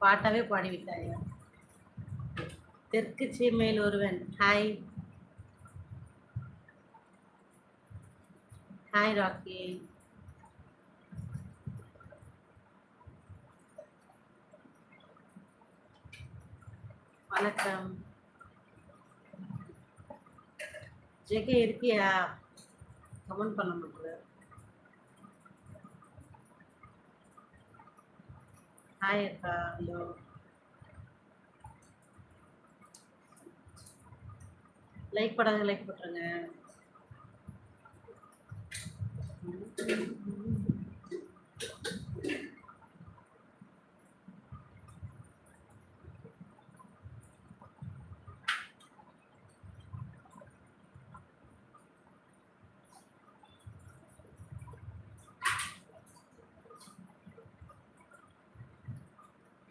பாட்டாவே பாடிவிட்டாயா தெற்கு சீமையில் ஒருவன். ஹாய் ஹாய் ராக்கி வணக்கம். ஜெகே இருக்கியா? கமெண்ட் பண்ண மாட்டேற ஹாய் அக்கா ஹலோ லைக் பண்ணாதீங்க லைக் போட்டுருங்க.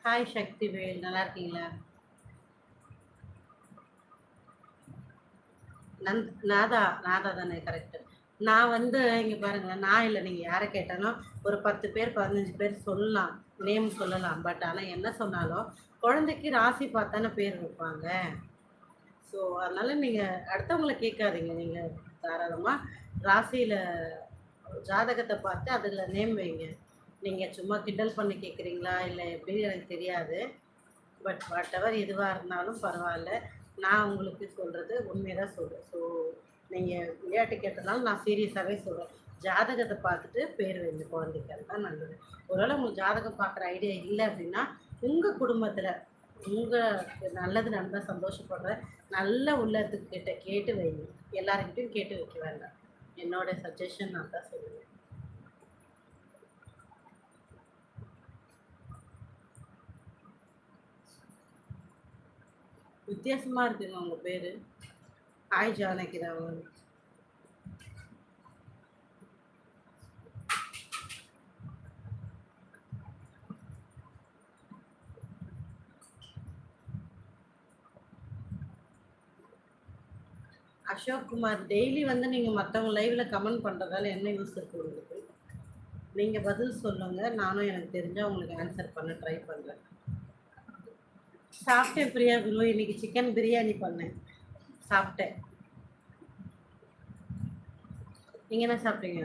ஹாய் சக்தி வேல் நல்லா இருக்கீங்களா? நந்த் நாதா நாதா தானே கரெக்டு நான் வந்து இங்கே பாருங்களேன் நான் இல்லை நீங்கள் யாரை கேட்டாலும் ஒரு பத்து பேர் பதினஞ்சு பேர் சொல்லலாம் நேம் சொல்லலாம். பட் ஆனால் என்ன சொன்னாலும் குழந்தைக்கு ராசி பார்த்தானே பேர் வைப்பாங்க. ஸோ அதனால் நீங்கள் அடுத்தவங்கள கேட்காதீங்க நீங்கள் தாராளமாக ராசியில் ஜாதகத்தை பார்த்து அதில் நேம் வைங்க. நீங்கள் சும்மா கிண்டல் பண்ணி கேட்குறீங்களா இல்லை எப்படின்னு எனக்கு தெரியாது. பட் வாட் எவர் எதுவாக இருந்தாலும் பரவாயில்ல. நான் உங்களுக்கு சொல்கிறது உண்மையை தான் சொல்கிறேன் ஸோ நீங்கள் விளையாட்டு கேட்டனாலும் நான் சீரியஸாகவே சொல்கிறேன் ஜாதகத்தை பார்த்துட்டு பேர் வைங்க குழந்தைக்கு அதுதான் நல்லது. ஒருவேளை உங்களுக்கு ஜாதகம் பார்க்குற ஐடியா இல்லை அப்படின்னா உங்கள் குடும்பத்தில் உங்கள் நல்லது நல்லா சந்தோஷப்படுற நல்ல உள்ளத்துக்கு கிட்ட கேட்டு வைங்க. எல்லாருக்கிட்டையும் கேட்டு வைக்க வேண்டாம். என்னோட சஜஷன் நான் தான் சொல்லுவேன். வித்தியாசமா இருக்குங்க உங்க பேரு? ஹாய் ஜானகி ராவன் அசோக் குமார் டெய்லி வந்து நீங்க மற்றவங்க லைவ்ல கமெண்ட் பண்றதால என்ன யூஸ் இருக்கு உங்களுக்கு? நீங்க பதில் சொல்லுங்க நானும் எனக்கு தெரிஞ்சா உங்களுக்கு ஆன்சர் பண்ண ட்ரை பண்றேன். சாப்பிட்டேன் பிரியா. குரு இன்னைக்கு சிக்கன் பிரியாணி பண்ணேன். சாப்பிட்டேன். நீங்க என்ன சாப்பிட்டீங்க?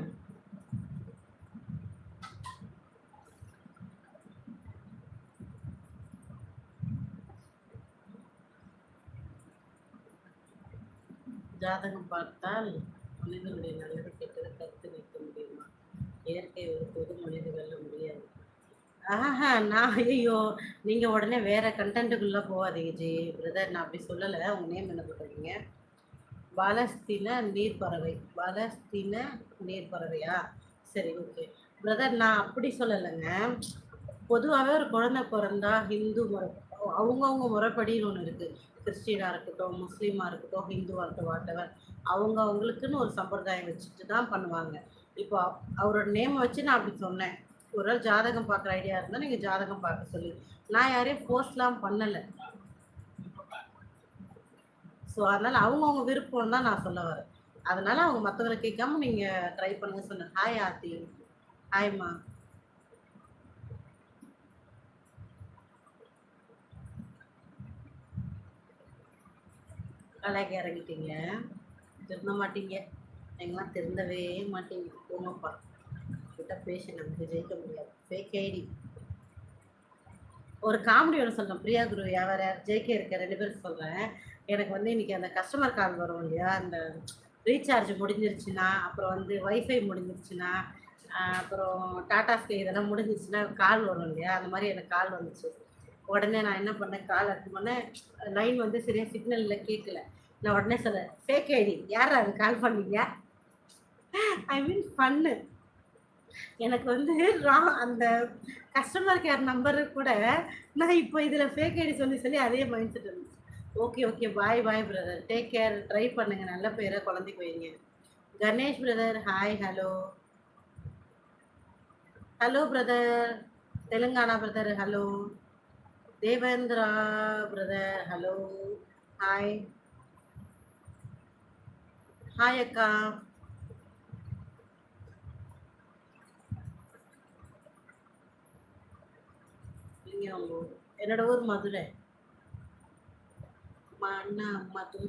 ஜாதகம் பார்த்தால் மனிதனுடைய நல்லது கெட்டது கருத்து நிற்க முடியுமா? இயற்கை ஒரு பொது மனிதர்கள் முடியாது. ஆஹா நான் ஐயோ நீங்க உடனே வேற கண்டென்ட்டுக்குள்ள போகாதீங்க ஜி. பிரதர் நான் அப்படி சொல்லலை. உங்க நேம் என்ன சொல்றீங்க? பாலஸ்தீன நீர்ப்பறவை. பாலஸ்தீன நீர்ப்பறவையா? சரி ஓகே பிரதர் நான் அப்படி சொல்லலைங்க. பொதுவாகவே ஒரு குழந்தை பிறந்தா ஹிந்து முறை அவங்கவுங்க முறைப்படின்னு ஒன்று இருக்குது கிறிஸ்டினாக இருக்கட்டும் முஸ்லீமாக இருக்கட்டும் ஹிந்துவாக இருக்கட்டும் வாட்டவர் அவங்க அவங்களுக்குன்னு ஒரு சம்பிரதாயம் வச்சுட்டு தான் பண்ணுவாங்க. இப்போ அவரோட நேம் வச்சு நான் அப்படி சொன்னேன். ஒரு நாள் ஜாதகம் பார்க்குற ஐடியா இருந்தால் நீங்கள் ஜாதகம் பார்க்க சொல்லி நான் யாரையும் போஸ்ட்லாம் பண்ணலை. ஸோ அதனால் அவங்கவுங்க விருப்பம் தான் நான் சொல்ல வரேன். அதனால் அவங்க மற்றவங்களை கேட்காம நீங்கள் ட்ரை பண்ணுங்க சொன்னேன் ஹாய் ஆர்த்தி. ஹாய்மா கலாய்க்க இறங்கிட்டீங்க. திருந்த மாட்டீங்க. எங்கெல்லாம் திருந்தவே மாட்டீங்க. போங்கப்பா கிட்ட பேசி நமக்கு ஜெயிக்க முடியாது. ஃபேக் ஐடி ஒரு காமெடி ஒன்று சொல்கிறேன் பிரியா குரு யார் யார் இருக்க ரெண்டு பேரும் சொல்கிறேன் எனக்கு வந்து இன்னைக்கு அந்த கஸ்டமர் கால் வரும் இல்லையா? அந்த ரீசார்ஜ் முடிஞ்சிருச்சுன்னா அப்புறம் வந்து ஒய்ஃபை முடிஞ்சிருச்சுன்னா அப்புறம் டாடா ஸ்கை இதெல்லாம் முடிஞ்சிருச்சுன்னா கால் வரும் இல்லையா? அந்த மாதிரி எனக்கு கால் வந்துச்சு. உடனே நான் என்ன பண்ணேன்? கால் அட்டன் பண்ணேன் லைன் வந்து சரியாக சிக்னலில் கேட்கல. நான் உடனே சொல்ல ஃபேக் ஐடி யார் அது கால் பண்ணீங்க? ஐ மீன் ஃபன்னு எனக்கு வந்து ரா அந்த கஸ்டமர் கேர் நம்பரு கூட நான் இப்போ இதில் ஃபேக் ஐடி சொல்லி சொல்லி அதே மைண்ட் செட் இருந்துச்சு. Okay okay bye bye brother take care try பண்ணுங்க. நல்ல பேரை குழந்தைக்கு வைங்க. Ganesh brother hi hello hello brother Telangana brother hello Devendra brother hello hi hi அக்கா. என்னோட ஊர் மதுரை அம்மா அண்ணா அம்மா துணி